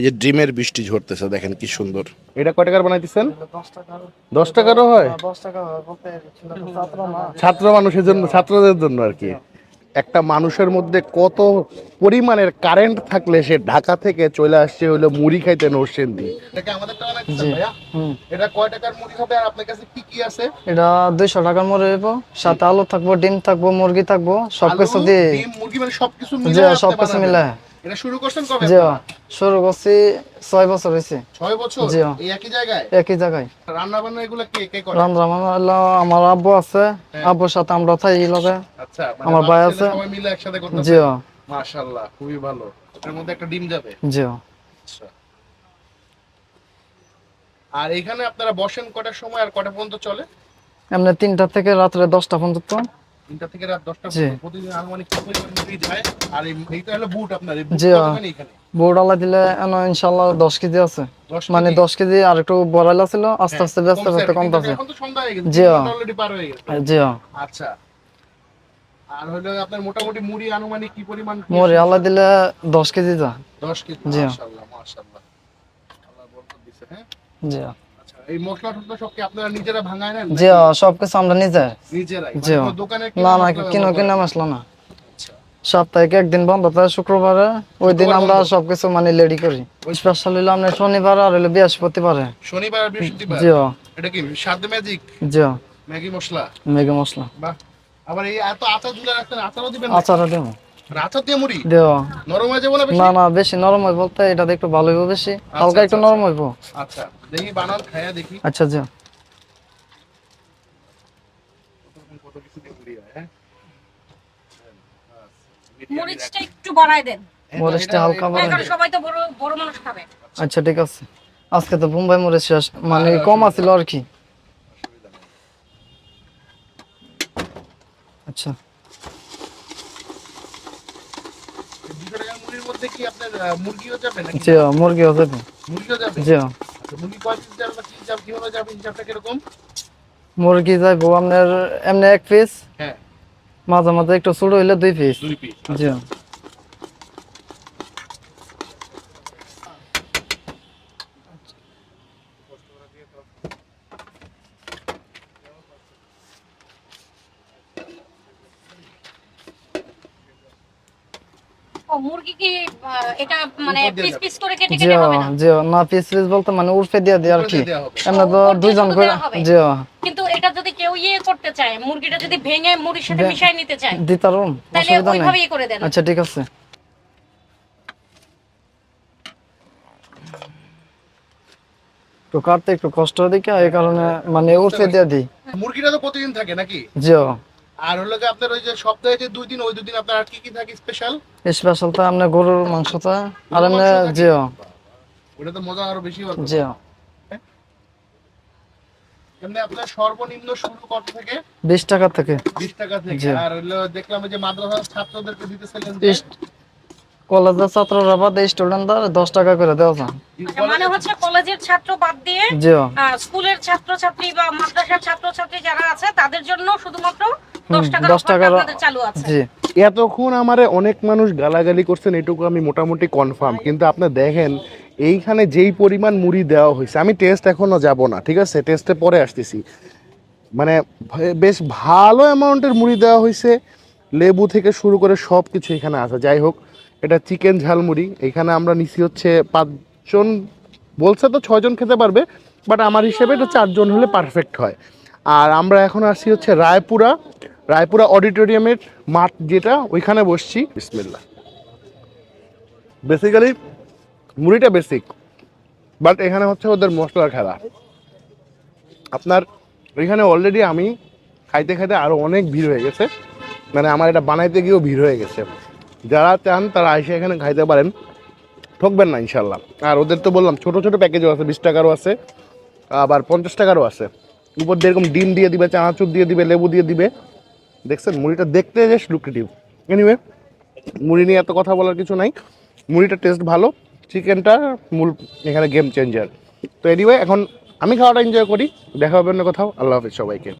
এই যে ডিমের বৃষ্টি ঝরতেছে দেখেন কি সুন্দর। এটা কয় টাকার বানাইতেছেন? দশ টাকারও হয়? ছাত্র মানুষের জন্য ছাত্রদের জন্য আর কি। একটা মানুষের মধ্যে কত পরিমাণের কারেন্ট থাকলে সে ঢাকা থেকে চলে আসছে হলো মুড়ি খাইতে নরসেন্দি এটা এটা কয় টাকার মুড়ি হবে আর আপনার কাছে কি কি আছে? এটা দুইশো টাকার মরে দেব সাথে আলু থাকব ডিম থাকব মুরগি থাকব সবকিছু দিয়ে মুরগি মানে সবকিছু মিলে সবকিছু মিলে এটা শুরু করছেন কবে? জি আপনারা? শুরু করছি ছয় বছর হয়েছে। ছয় বছর? জি। এই একই জায়গায়? একই জায়গায়। রান্না বান্না এগুলো কে কে করে? রান্না বান্না আমার আব্বু আছে। আব্বুর সাথে আমরা থাকি লগে। আচ্ছা মানে আমার ভাই আছে। সবাই মিলে একসাথে করতে জি। মাশাআল্লাহ খুবই ভালো। এর মধ্যে একটা ডিম যাবে? জি। আচ্ছা। আর এখানে আপনারা বসেন কটার সময় আর কটা পর্যন্ত চলে? এমনি তিনটা থেকে রাত্রে দশটা পর্যন্ত। তিনটা থেকে রাত দশটা প্রতিদিন আনুমানিক কি পরিমাণ মুরগি যায় আর এইটা হলো বুট আপনার এখানে বোর্ডালা দিলে ইনশাল্লাহ দশ কেজি আছে। মানে দশ কেজি আর একটু বড়াইলা ছিল আস্তে আস্তে ব্যস্ত ব্যস্ত কমতেছে। হয়ে জি। হয়ে জি আচ্ছা। আর হলো আপনার মোটামুটি মুড়ি আনুমানিক কি পরিমাণ মোরে আল্লাহ দিলে দশ কেজি যা। দশ কেজি জি। মাশাআল্লাহ মাশাআল্লাহ। আল্লাহ বরকত দিছে হ্যাঁ? জি এই মশলা টসলা সব কি আপনারা নিজেরা ভাঙায় নেন জি সবকিছু আমরা নিজে। নিজেরাই। জি। মানে দোকানে না না কিনো কিনা মশলা না। আচ্ছা। সপ্তাহে একদিন বন্ধ থাকে শুক্রবারে। ওই দিন আমরা। সবকিছু মানে রেডি করি। স্পেশাল হইল আমরা শনিবার আর হইল বৃহস্পতিবারে। শনিবার আর বৃহস্পতিবার? জি। এটা কি সাদ ম্যাজিক জি। ম্যাগি মশলা? মেঘে মশলা। বাহ। আবার এই এত আচার ঝুলে রাখতেন আচারও দিবেন আচার দেব। না না না বেশি নরম হইব বলতে এটা একটু ভালো হইব বেশি। হালকা একটু আচ্ছা, নরম হইব। আচ্ছা দেখি বানান খায়া দেখি। আচ্ছা জি কত কিছু দিয়ে মুড়ি হয় হ্যাঁ মরিচটা একটু বাড়ায় দেন। মরিচটা হালকা না, সবাই তো বড় বড় মানুষ খাবে। আচ্ছা ঠিক আছে। আজকে তো বোম্বাই মরিচ শেষ মানে কম আছিল আর কি। আচ্ছা। দুশো মধ্যে কি আপনার মুরগিও যাবে নাকি? জি মুরগি আছে মুরগিও যাবে? জি আচ্ছা, মুরগি কয় পিস যাবে বা কি যাবে কীভাবে যাবে হিসাবটা কীরকম? মুরগি যাইবো আপনার এমনি এক পিস হ্যাঁ। মাঝে মাঝে একটু ছোট হইলে দুই পিস দুই পিস জি মুরগি কি এটা মানে দিয়ে পিস পিস করে কেটে কেটে হবে না? জি না পিস পিস বলতে মানে উর্ফে দিয়ে দিই আর কি। দিয়ে দেওয়া হবে। এমনি তো ও, উপর দিয়ে দুইজন করে জি কিন্তু এটা যদি কেউ ইয়ে করতে চায় মুরগিটা যদি ভেঙে মুড়ির সাথে মিশাই নিতে চায় দিতারুম তাহলে ওইভাবেই করে দেন। আচ্ছা ঠিক আছে। তো কাটতে একটু কষ্ট দেখে এই কারণে মানে উর্ফে দিয়ে দিই। মুরগিটা তো প্রতিদিন থাকে নাকি? জি আর হলো যে আপনার ওই যে সপ্তাহে যে দুই দিন ওই দুই দিন আপনার আর কি কি থাকে স্পেশাল স্পেশালটা আপনার গরুর মাংসটা আর এমনি মাংস ওটা তো মজা আরও বেশি হবে। জিও। এমনি আপনার সর্বনিম্ন শুরু কত থেকে? বিশ টাকা থেকে। বিশ টাকা থেকে। আর হলো দেখলাম যে মাদ্রাসার ছাত্রদেরকে দিতেছিলেন কলেজের ছাত্ররা বাদ স্টুডেন্টরা দশ টাকা করে দেওয়া যায়। আচ্ছা, মানে হচ্ছে কলেজের ছাত্র বাদ দিয়ে স্কুলের ছাত্রছাত্রী বা মাদ্রাসার ছাত্রছাত্রী যারা আছে তাদের জন্য শুধুমাত্র দশ টাকার 10 অফারটা টাকার- আপনাদের চালু আছে। জি। এতক্ষণ আমারে অনেক মানুষ গালাগালি করছেন এটুকু আমি মোটামুটি কনফার্ম কিন্তু আপনি দেখেন এইখানে যেই পরিমাণ মুড়ি দেওয়া হয়েছে আমি টেস্ট এখনও যাব না ঠিক আছে? টেস্টে পরে আসতেছি। মানে বেশ ভালো অ্যামাউন্টের মুড়ি দেওয়া হয়েছে লেবু থেকে শুরু করে সব কিছু এখানে আছে যাই হোক এটা চিকেন ঝালমুড়ি। এখানে আমরা নিছি হচ্ছে পাঁচজন বলছে তো ছয়জন খেতে পারবে বাট আমার হিসেবে এটা চারজন হলে পারফেক্ট হয়। আর আমরা এখন আসছি হচ্ছে রায়পুরা। রায়পুরা অডিটোরিয়ামের মাঠ যেটা ওইখানে বসছি। বিসমিল্লা বেসিক্যালি মুড়িটা বেসিক বাট এখানে হচ্ছে ওদের মশলার খেলা। আপনার এখানে অলরেডি আমি খাইতে খাইতে আরও অনেক ভিড় হয়ে গেছে। মানে আমার এটা বানাইতে গিয়েও ভিড় হয়ে গেছে। যারা চান তারা এসে এখানে খাইতে পারেন। ঠকবেন না ইনশাল্লাহ আর ওদের তো বললাম, ছোট ছোট প্যাকেজও আছে, বিশ টাকারও আছে, আবার পঞ্চাশ টাকারও আছে। উপর দিয়ে এরকম ডিম দিয়ে দিবে, চানাচুর দিয়ে দিবে, লেবু দিয়ে দিবে। দেখছেন, মুড়িটা দেখতে বেশ লুক্রেটিভ এনিওয়ে মুড়ি নিয়ে এত কথা বলার কিছু নাই। মুড়িটা টেস্ট ভালো। চিকেনটা মূল এখানে গেম চেঞ্জার তো এনিওয়ে এখন আমি খাওয়াটা এনজয় করি। দেখা হবে অন্য কোথাও। আল্লাহ হাফিজ সবাইকে।